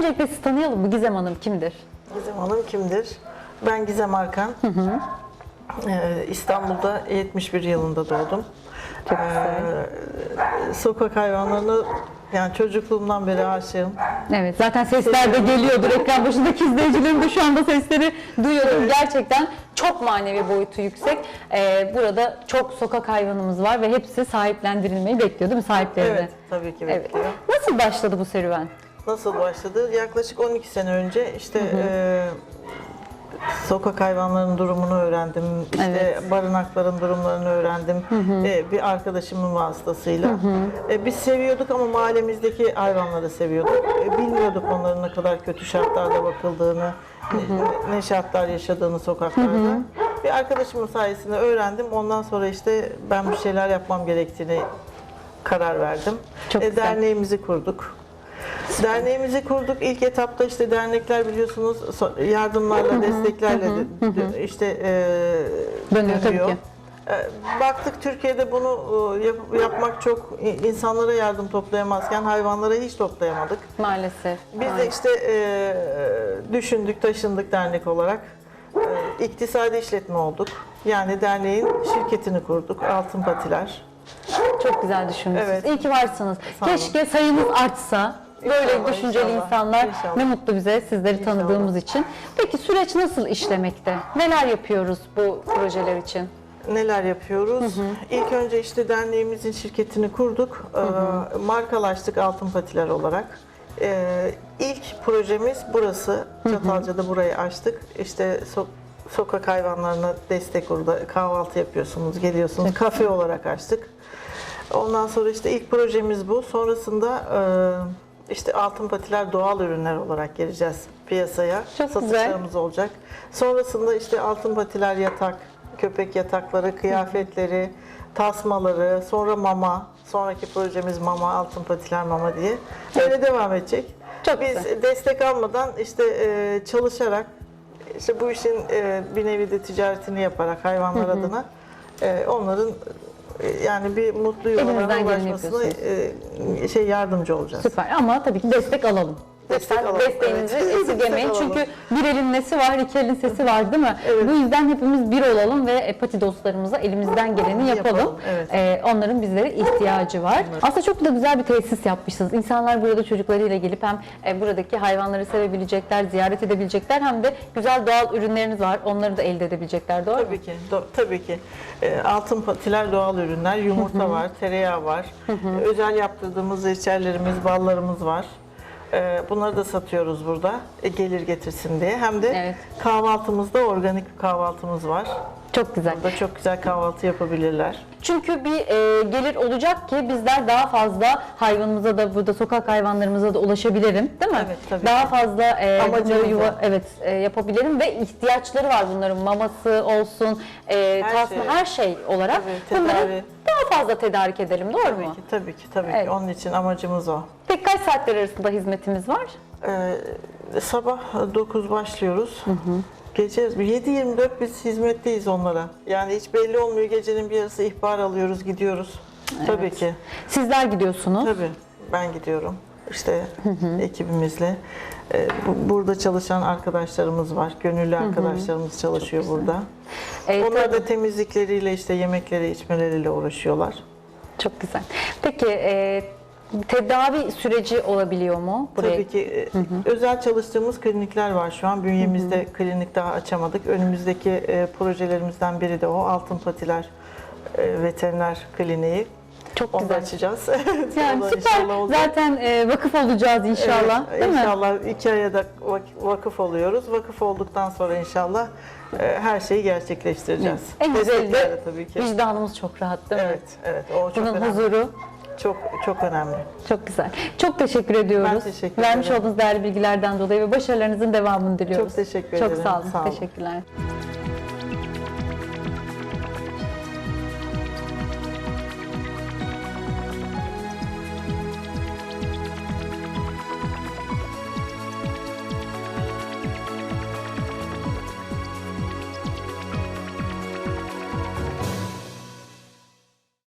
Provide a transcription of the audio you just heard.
Öncelikle sizi tanıyalım mı? Gizem Hanım kimdir? Gizem Hanım kimdir? Ben Gizem Arkan. Ee, İstanbul'da 71 yılında doğdum. Çok güzel. Ee, sokak hayvanlarını yani çocukluğumdan beri aşığım. Evet zaten sesler de geliyordur. Ekran başındaki izleyicilerin de şu anda sesleri duyuyordur. Gerçekten çok manevi boyutu yüksek. Ee, burada çok sokak hayvanımız var ve hepsi sahiplendirilmeyi bekliyor değil mi sahiplerini? Evet, tabii ki Evet. bekliyorum. Nasıl başladı bu serüven? Nasıl başladı? Yaklaşık 12 sene önce işte e, sokak hayvanlarının durumunu öğrendim. İşte Evet. barınakların durumlarını öğrendim. E, bir arkadaşımın vasıtasıyla. E, biz seviyorduk ama mahallemizdeki hayvanları seviyorduk. E, bilmiyorduk onların ne kadar kötü şartlarda bakıldığını, ne, ne şartlar yaşadığını sokaklarda. Bir arkadaşımın sayesinde öğrendim. Ondan sonra işte ben bir şeyler yapmam gerektiğini karar verdim. Çok E, derneğimizi kurduk. Derneğimizi kurduk. İlk etapta işte dernekler biliyorsunuz yardımlarla, desteklerle de- işte e, Dönüyor tabii ki. E, Baktık Türkiye'de bunu e, yap- yapmak çok insanlara yardım toplayamazken hayvanlara hiç toplayamadık. Maalesef. Biz de işte e, düşündük, taşındık dernek olarak. E, iktisadi işletme olduk. Yani derneğin şirketini kurduk. Altın Patiler. Çok güzel düşünmüşsünüz. Evet. İyi ki varsınız. Keşke sayımız artsa. Böyle İnşallah, düşünceli inşallah, insanlar inşallah. ne mutlu bize sizleri İnşallah. tanıdığımız için. Peki süreç nasıl işlemekte? Neler yapıyoruz bu projeler için? Neler yapıyoruz? İlk önce işte derneğimizin şirketini kurduk. Ee, markalaştık Altın Patiler olarak. Ee, ilk projemiz burası. Çatalca'da burayı açtık. İşte so- sokak hayvanlarına destek orada kahvaltı yapıyorsunuz, geliyorsunuz. Kafe olarak açtık. Ondan sonra işte ilk projemiz bu. Sonrasında e, işte altın patiler doğal ürünler olarak geleceğiz piyasaya. Çok güzel. Satışlarımız olacak. Sonrasında işte altın patiler yatak, köpek yatakları, kıyafetleri, tasmaları, sonra mama. Sonraki projemiz mama, altın patiler mama diye. Böyle devam edecek. Çok Biz güzel. destek almadan işte e, çalışarak işte bu işin e, bir nevi de ticaretini yaparak hayvanlar adına e, onların yani bir mutlu geleni ulaşmasına e, şey yardımcı olacağız. Süper ama tabii ki destek alalım. Destek alalım, desteğinizi evet. esirgemeyin. Çünkü bir elin nesi var, iki elin sesi var değil mi? Evet. Bu yüzden hepimiz bir olalım ve e, pati dostlarımıza elimizden geleni yapalım. Yapalım, evet. Ee, onların bizlere ihtiyacı var. Aslında çok da güzel bir tesis yapmışsınız. İnsanlar burada çocuklarıyla gelip hem e, buradaki hayvanları sevebilecekler, ziyaret edebilecekler hem de güzel doğal ürünleriniz var. Onları da elde edebilecekler. Doğru mu? Tabii ki, do- tabii ki. E, altın patiler doğal ürünler, yumurta var, tereyağı var. Özel yaptırdığımız reçellerimiz, ballarımız var. E, bunları da satıyoruz burada. e, gelir getirsin diye. Hem de Evet. kahvaltımızda organik bir kahvaltımız var. Çok güzel. Burada çok güzel kahvaltı yapabilirler. Çünkü bir e, gelir olacak ki bizler daha fazla hayvanımıza da burada sokak hayvanlarımıza da ulaşabilirim, değil mi? Evet, tabii Daha ki. fazla e, bunları yuva, evet e, yapabilirim ve ihtiyaçları var bunların maması olsun, e, Her tasma şey. her şey olarak Tabii, bunları daha fazla tedarik edelim, doğru Tabii mu? ki, tabii ki, tabii Evet. ki. Onun için amacımız o. Peki kaç saatler arasında hizmetimiz var? Ee, sabah 9 başlıyoruz. Gece 7-24 biz hizmetteyiz onlara. Yani hiç belli olmuyor. Gecenin bir yarısı ihbar alıyoruz, gidiyoruz. Tabii ki. Sizler gidiyorsunuz. Tabii. Ben gidiyorum. İşte ekibimizle. Ee, bu- burada çalışan arkadaşlarımız var. Gönüllü arkadaşlarımız çalışıyor burada. E, Onlar da temizlikleriyle işte yemekleri, içmeleriyle uğraşıyorlar. Çok güzel. Peki e, tedavi süreci olabiliyor mu? Buraya Tabii ki e, özel çalıştığımız klinikler var şu an. Bünyemizde klinik daha açamadık. Önümüzdeki e, projelerimizden biri de o. Altın Patiler e, Veteriner Kliniği. Çok Onu güzel. açacağız. Yani süper. Zaten e, vakıf olacağız inşallah. Evet, değil mi? İnşallah iki aya da vak- vakıf oluyoruz. Vakıf olduktan sonra inşallah e, her şeyi gerçekleştireceğiz. En güzeli de tabii ki. vicdanımız çok rahat değil mi? Evet, evet. O çok Bunun önemli. huzuru Çok çok önemli. çok güzel. Çok teşekkür ediyoruz. Ben teşekkür Vermiş ederim. olduğunuz değerli bilgilerden dolayı ve başarılarınızın devamını diliyoruz. Çok teşekkür Çok ederim. sağ olun. Sağ olun. Teşekkürler.